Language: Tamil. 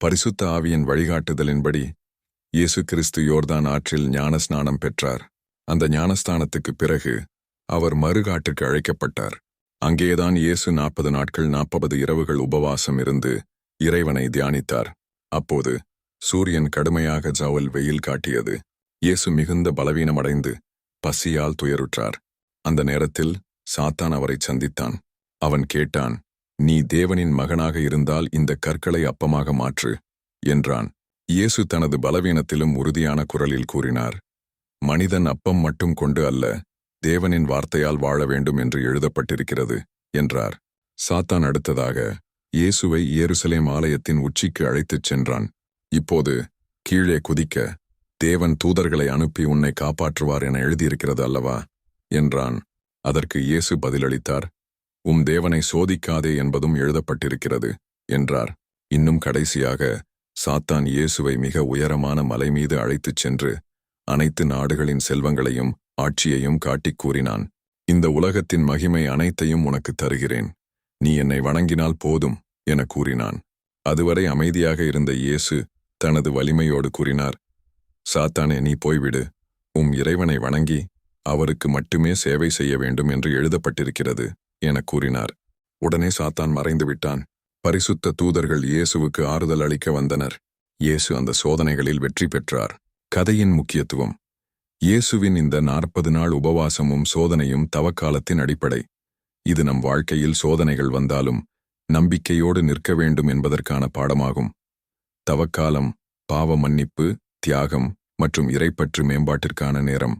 பரிசுத்த ஆவியின் வழிகாட்டுதலின்படி இயேசு கிறிஸ்து யோர்தான் ஆற்றில் ஞானஸ்நானம் பெற்றார். அந்த ஞானஸ்தானத்துக்கு பிறகு அவர் மறுகாட்டுக்கு அழைக்கப்பட்டார். அங்கேதான் இயேசு நாற்பது நாட்கள் நாற்பது இரவுகள் உபவாசம் இருந்து இறைவனை தியானித்தார். அப்போது சூரியன் கடுமையாக ஜவல் வெயில் காட்டியது. இயேசு மிகுந்த பலவீனமடைந்து பசியால் துயருற்றார். அந்த நேரத்தில் சாத்தான் அவரை சந்தித்தான். அவன் கேட்டான் நீ தேவனின் மகனாக இருந்தால் இந்த கற்களை அப்பமாக மாற்று என்றான். இயேசு தனது பலவீனத்திலும் உறுதியான குரலில் கூறினார். மனிதன் அப்பம் மட்டும் கொண்டு அல்ல தேவனின் வார்த்தையால் வாழ வேண்டும் என்று எழுதப்பட்டிருக்கிறது என்றார். சாத்தான் அடுத்ததாக இயேசுவை எருசலேம் ஆலயத்தின் உச்சிக்கு அழைத்துச் சென்றான். இப்போது கீழே குதிக்க தேவன் தூதர்களை அனுப்பி உன்னை காப்பாற்றுவார் என எழுதியிருக்கிறது அல்லவா என்றான். அதற்கு இயேசு பதிலளித்தார். உம் தேவனை சோதிக்காதே என்பதும் எழுதப்பட்டிருக்கிறது என்றார். இன்னும் கடைசியாக சாத்தான் இயேசுவை மிக உயரமான மலை மீது அழைத்துச் சென்று அனைத்து நாடுகளின் செல்வங்களையும் ஆட்சியையும் காட்டிக் கூறினான். இந்த உலகத்தின் மகிமை அனைத்தையும் உனக்கு தருகிறேன். நீ என்னை வணங்கினால் போதும் என கூறினான். அதுவரை அமைதியாக இருந்த இயேசு தனது வலிமையோடு கூறினார் சாத்தானே நீ போய்விடு. உம் இறைவனை வணங்கி அவருக்கு மட்டுமே சேவை செய்ய வேண்டும் என்று எழுதப்பட்டிருக்கிறது. என கூறினார். உடனே சாத்தான் மறைந்து விட்டான். பரிசுத்த தூதர்கள் இயேசுவுக்கு ஆறுதல் அளிக்க வந்தனர். இயேசு அந்த சோதனைகளில் வெற்றி பெற்றார். கதையின் முக்கியத்துவம். இயேசுவின் இந்த நாற்பது நாள் உபவாசமும் சோதனையும் தவக்காலத்தின் அடிப்படை. இது நம் வாழ்க்கையில் சோதனைகள் வந்தாலும் நம்பிக்கையோடு நிற்க வேண்டும் என்பதற்கான பாடமாகும். தவக்காலம் பாவ மன்னிப்பு தியாகம் மற்றும் இறைப்பற்று மேம்பாட்டிற்கான நேரம்.